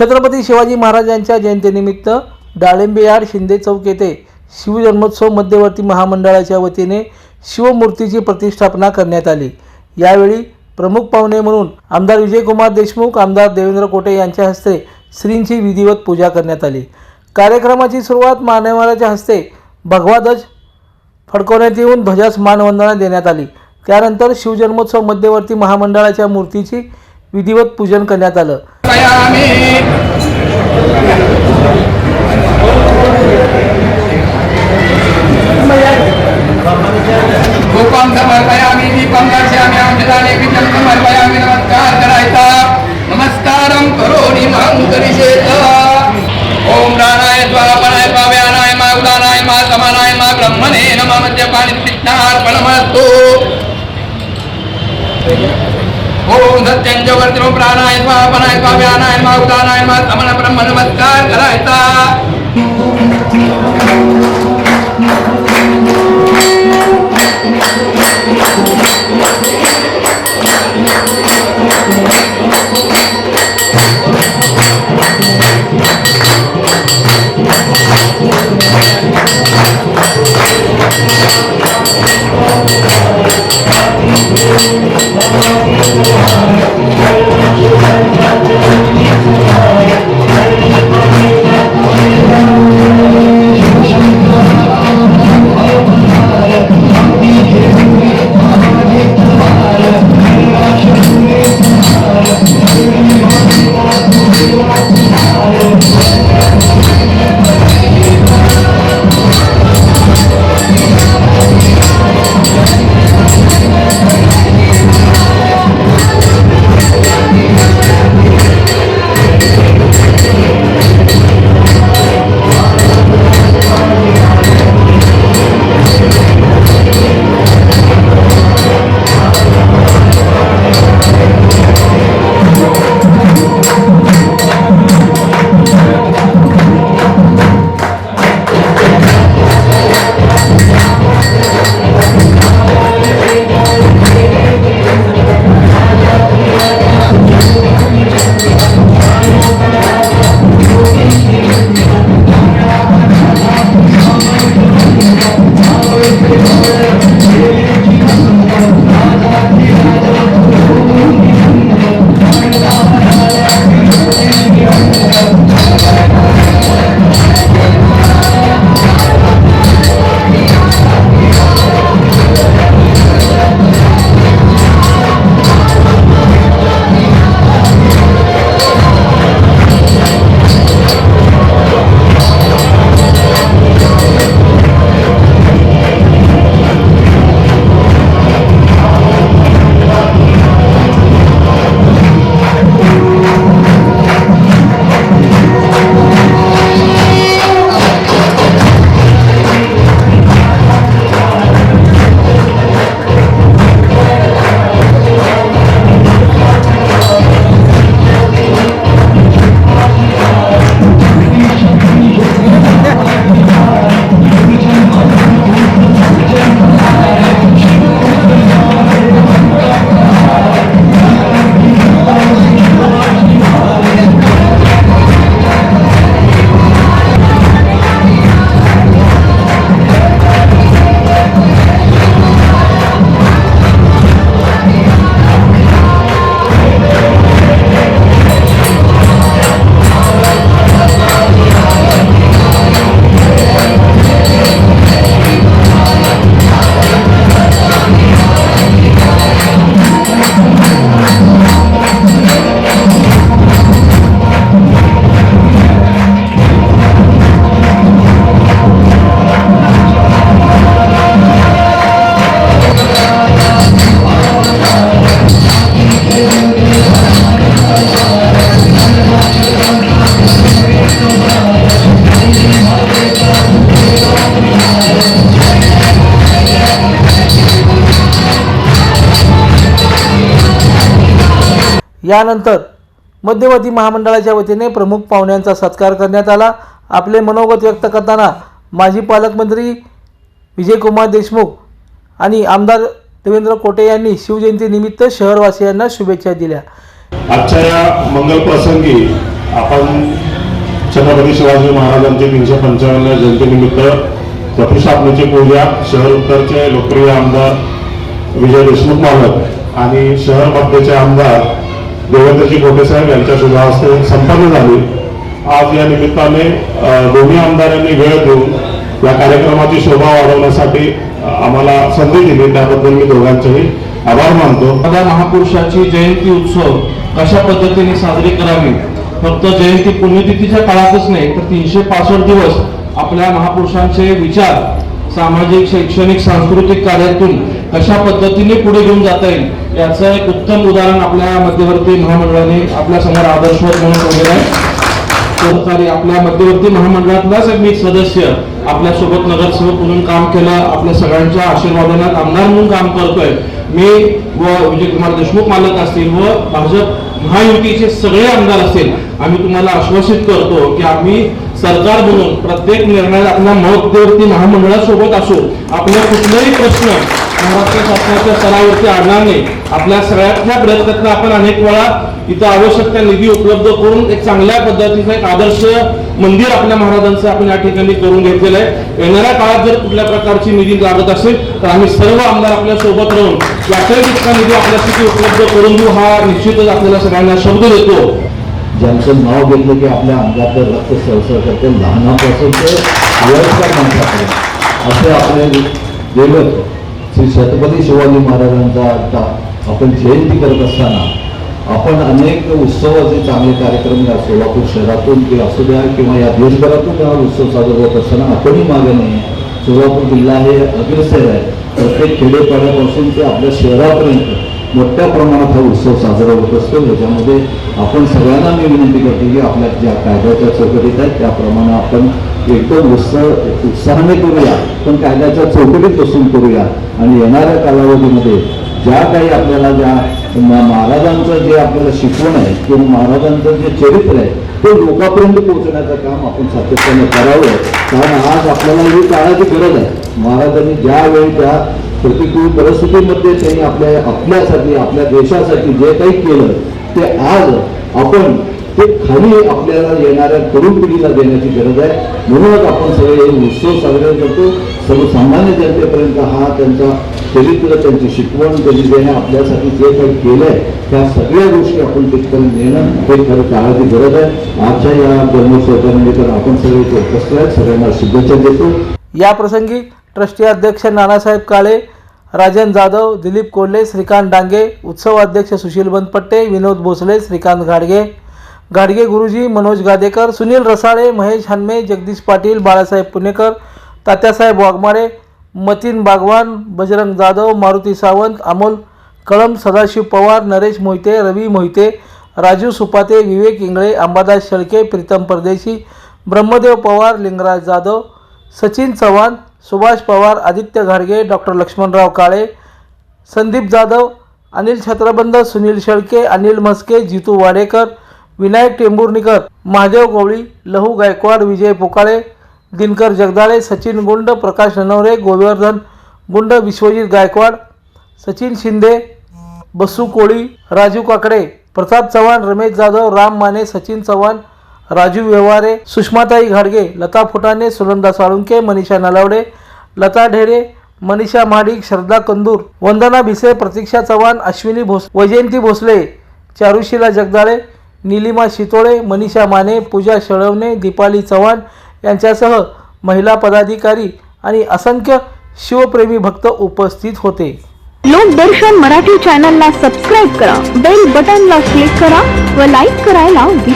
छत्रपती शिवाजी महाराजांच्या जयंतीनिमित्त डाळिंबे शिंदे चौक येथे शिवजन्मोत्सव मध्यवर्ती महामंडळाच्या वतीने शिवमूर्तीची प्रतिष्ठापना करण्यात आली. यावेळी प्रमुख पाहुणे म्हणून आमदार विजयकुमार देशमुख आमदार देवेंद्र कोटे यांच्या हस्ते श्रींची विधिवत पूजा करण्यात आली. कार्यक्रमाची सुरुवात मान्यवराच्या हस्ते भगवा ध्वज फडकवण्यात येऊन ध्वजास मानवंदना देण्यात आली. त्यानंतर शिवजन्मोत्सव मध्यवर्ती महामंडळाच्या मूर्तीची विधिवत पूजन करण्यात आलं. समर्पयामि धूपं समर्पयामि दीपं दर्शयामि औषधानि बीजं समर्पयामि नमस्कार करायचा। नमस्कारं करोमि मां करिषेत ॐ प्राणाय स्वापनाय पाव्यानाय मा उदानाय मा समानाय मा ब्रह्मणे नमः। मद्यपानि कृष्णार्पणमस्तु ओम सत्यंच वर्तनो प्राणाय स्वापनाय पाव्यानाय मा उदानाय मा समन ब्रह्म नमस्कार करायचा. यानंतर मध्यवर्ती महामंडळाच्या वतीने प्रमुख पाहुण्यांचा सत्कार करण्यात आला. आपले मनोगत व्यक्त करताना माजी पालकमंत्री विजयकुमार देशमुख आणि आमदार देवेंद्र कोटे यांनी शिवजयंतीनिमित्त शहरवासियांना शुभेच्छा दिल्या. आजच्या या मंगल प्रसंगी आपण छत्रपती शिवाजी महाराजांची तीनशे पंचावन्न जयंतीनिमित्त प्रतिष्ठापनेची पूजा शहर उत्तरचे लोकप्रिय आमदार विजय देशमुख मालक आणि शहर मध्यचे आमदार देवेंद्रजी गोटेसाहेब यांच्या शुभ हस्ते संपन्न झाली. आज या निमित्ताने दोन्ही आमदारांनी वेळ देऊन या कार्यक्रमाची शोभा वाढवण्यासाठी आम्हाला संधी दिली. त्याबद्दल मी दोघांचेही आभार मानतो. आता महापुरुषाची जयंती उत्सव कशा पद्धतीने साजरी करावी? फक्त जयंती पुण्यतिथीच्या काळातच नाही तर तीनशे पासष्ट दिवस आपल्या महापुरुषांचे विचार सामाजिक शैक्षणिक सांस्कृतिक कार्यातून कशा पद्धतीने पुढे घेऊन जाता येईल याचं एक उत्तम उदाहरण आपल्या मध्यवर्ती महामंडळाने आपल्यासमोर आदर्शवत म्हणून ठेवलेलं आहे. सहकारी आपल्या मध्यवर्ती महामंडळातलाच एक मी सदस्य आपल्यासोबत नगरसेवक म्हणून काम केलं आपल्या सगळ्यांच्या आशीर्वादाने आमदार म्हणून काम करतोय. मी व विजयकुमार देशमुख मालक असतील व भाजप महायुतीचे सगळे आमदार असेल आम्ही तुम्हाला आश्वासित करतो की आम्ही सरकार बनून प्रत्येक निर्णयात आपल्या मध्यवर्ती महामंडळासोबत असू. आपल्या कुठलेही प्रश्न महाराष्ट्र शासनाच्या स्तरावरती आणणार नाही. आपल्या सगळ्यातल्या प्रयत्नातून आपण अनेक वेळा इथं आवश्यक त्या निधी उपलब्ध करून एक चांगल्या पद्धतीचं एक आदर्श मंदिर आपल्या महाराजांचं आपण या ठिकाणी करून घेतलेलं आहे. येणाऱ्या काळात जर कुठल्या प्रकारची निधी लागत असेल तर आम्ही सर्व आमदार आपल्यासोबत राहून याचाही तितका निधी आपल्यासाठी उपलब्ध करून देऊ हा निश्चितच आपल्याला सगळ्यांना शब्द देतो. ज्यांचं नाव घेतलं की आपल्या अंगातलं रक्त सरसर करते लहानापासून ते वयस्कर असे आपले दैवत श्री छत्रपती शिवाजी महाराजांचा आता आपण जयंती करत असताना आपण अनेक उत्सवाचे चांगले कार्यक्रम या सोलापूर शहरातून किंवा असू द्या किंवा या देशभरातून हा उत्सव साजरा होत असताना आपणही मागे नाही. सोलापूर जिल्हा हे अग्रेसर आहे. प्रत्येक खेडेपाड्यापासून ते आपल्या शहरापर्यंत मोठ्या प्रमाणात हा उत्सव साजरा होत असतो. याच्यामध्ये आपण सगळ्यांना मी विनंती करतो की आपल्या ज्या कायद्याच्या चौकटीत आहेत त्याप्रमाणे आपण एकदम उत्साह उत्साहाने करूया पण कायद्याच्या चौकटीत बसून करूया. आणि येणाऱ्या कालावधीमध्ये ज्या काही आपल्याला ज्या महाराजांचं जे आपल्याला शिकवण आहे किंवा महाराजांचं जे चरित्र आहे ते लोकांपर्यंत पोहोचण्याचं काम आपण सातत्याने करावं. कारण आज आपल्याला ही काळाची गरज आहे. महाराजांनी ज्यावेळी त्या प्रतिकूल परिस्थितीमध्ये त्यांनी आपल्या आपल्यासाठी आपल्या देशासाठी जे काही केलं ते आज आपण ते खाली आपल्याला येणाऱ्या तरुण पिढीला देण्याची गरज आहे. म्हणूनच आपण सगळे हे उत्सव साजरे करतो. सर्वसामान्य जनतेपर्यंत हा त्यांचा चरित्र त्यांची शिकवण त्यांनी देणे आपल्यासाठी जे काही केलं आहे त्या सगळ्या गोष्टी आपण तिथपर्यंत नेणं हे खरं काळाची गरज आहे. आजच्या या जन्मोत्सवाच्या निमित्तानं आपण सगळे इथे उपस्थित आहेत. सगळ्यांना शुभेच्छा देतो. या प्रसंगी ट्रस्टी अध्यक्ष नानासाहेब काळे राजन जाधव दिलीप कोल्हे श्रीकांत डांगे उत्सव अध्यक्ष सुशील बनपट्टे विनोद भोसले श्रीकांत घाडगे घाडगे गुरुजी मनोज गादेकर सुनील रसाळे महेश हनमे जगदीश पाटील बाळासाहेब पुणेकर तात्यासाहेब वाघमारे मतीन बागवान बजरंग जाधव मारुती सावंत अमोल कळम सदाशिव पवार नरेश मोहिते रवी मोहिते राजू सुपाते विवेक इंगळे अंबादास शेळके प्रीतम परदेशी ब्रह्मदेव पवार लिंगराज जाधव सचिन चव्हाण सुभाष पवार आदित्य घाडगे डॉक्टर लक्ष्मणराव काळे संदीप जाधव अनिल छत्रबंद सुनील शेळके अनिल म्हस्के जितू वाडेकर विनायक टेंभुर्णीकर महादेव गवळी लहू गायकवाड विजय पोकाळे दिनकर जगदाळे सचिन गुंड प्रकाश ननवरे गोवर्धन गुंड विश्वजित गायकवाड सचिन शिंदे बसू कोळी राजू काकडे प्रताप चव्हाण रमेश जाधव राम माने सचिन चव्हाण राजू व्यवहारे सुषमाताई घाडगे लता फुटाणे सुनंदा साळुंके मनीषा नलावडे लता ढेरे मनीषा महाडिक श्रद्धा कंदूर वंदना भिसे प्रतीक्षा चव्हाण अश्विनी भोस वैजयंती भोसले चारुशिला जगदाळे निलिमा शितोळे मनीषा माने पूजा शेळवणे दीपाली चव्हाण यांच्यासह महिला पदाधिकारी आणि असंख्य शिवप्रेमी भक्त उपस्थित होते. लोकदर्शन मराठी चॅनलला सबस्क्राईब करा बेल बटनला क्लिक करा व लाईक करायला विसरू